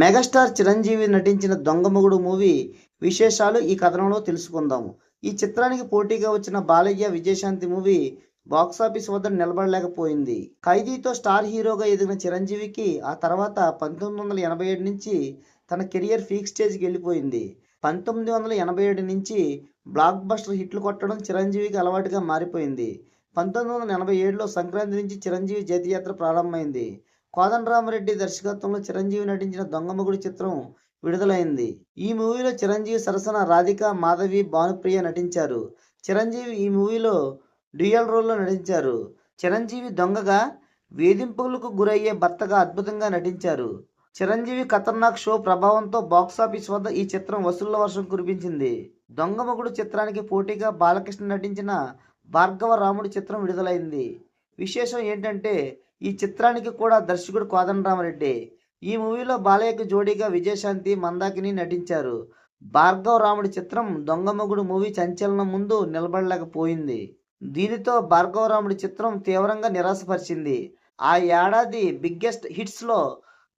Megastar Chiranjeevi నటించిన Donga Mogudu movie విశేషాలు ఈ కథనంలో తెలుసుకుందాము. ఈ చిత్రానికి పోటీగా వచ్చిన బాలయ్య విజయశాంతి మూవీ బాక్సాఫీస్ వద్ద నిలబడలేకపోయింది. ఖైదీతో స్టార్ హీరోగా ఎదిగిన చిరంజీవికి ఆ తర్వాత పంతొమ్మిది వందల ఎనభై ఏడు నుంచి తన కెరియర్ పీక్ స్టేజ్కి వెళ్ళిపోయింది. పంతొమ్మిది వందల ఎనభై ఏడు నుంచి బ్లాక్ బస్టర్ హిట్లు కొట్టడం చిరంజీవికి అలవాటుగా మారిపోయింది. పంతొమ్మిది వందల ఎనభై ఏడులో సంక్రాంతి నుంచి చిరంజీవి జయతియాత్ర ప్రారంభమైంది. కోదండరామరెడ్డి దర్శకత్వంలో చిరంజీవి నటించిన దొంగమగుడి చిత్రం విడుదలైంది. ఈ మూవీలో చిరంజీవి సరసన రాధిక మాధవి భానుప్రియ నటించారు. చిరంజీవి ఈ మూవీలో డ్యూయల్ రోల్లో నటించారు. చిరంజీవి దొంగగా వేధింపులకు గురయ్యే భర్తగా అద్భుతంగా నటించారు. చిరంజీవి ఖతర్నాక్ షో ప్రభావంతో బాక్సాఫీస్ వద్ద ఈ చిత్రం వసూళ్ళ వర్షం కురిపించింది. దొంగమగుడు చిత్రానికి పోటీగా బాలకృష్ణ నటించిన భార్గవ రాముడి చిత్రం విడుదలైంది. విశేషం ఏంటంటే ఈ చిత్రానికి కూడా దర్శకుడు కోదండరామరెడ్డి. ఈ మూవీలో బాలయ్యకు జోడీగా విజయశాంతి మందాకిని నటించారు. భార్గవ రాముడి చిత్రం దొంగమగుడు మూవీ సంచలనం ముందు నిలబడలేకపోయింది. దీనితో భార్గవ రాముడి చిత్రం తీవ్రంగా నిరాశపరిచింది. ఆ ఏడాది బిగ్గెస్ట్ హిట్స్లో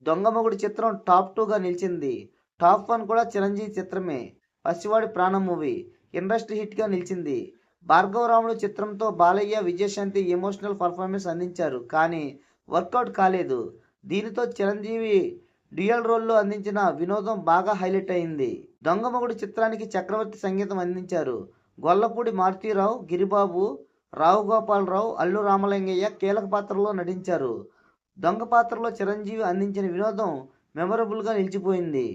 దొంగమగుడి చిత్రం టాప్ టూగా నిలిచింది. టాప్ వన్ కూడా చిరంజీవి చిత్రమే. పసివాడి ప్రాణం మూవీ. ఇండస్ట్రీ హిట్గా నిలిచింది. భార్గవరాముడు చిత్రంతో బాలయ్య విజయశాంతి ఎమోషనల్ పర్ఫార్మెన్స్ అందించారు. కానీ వర్కౌట్ కాలేదు. దీనితో చిరంజీవి డ్యూయల్ రోల్లో అందించిన వినోదం బాగా హైలైట్ అయింది. దొంగమొగుడు చిత్రానికి చక్రవర్తి సంగీతం అందించారు. గొల్లపూడి మారుతీరావు గిరిబాబు రావు గోపాలరావు అల్లు రామలింగయ్య కీలక పాత్రలో నటించారు. దొంగ పాత్రలో చిరంజీవి అందించిన వినోదం మెమరబుల్గా నిలిచిపోయింది.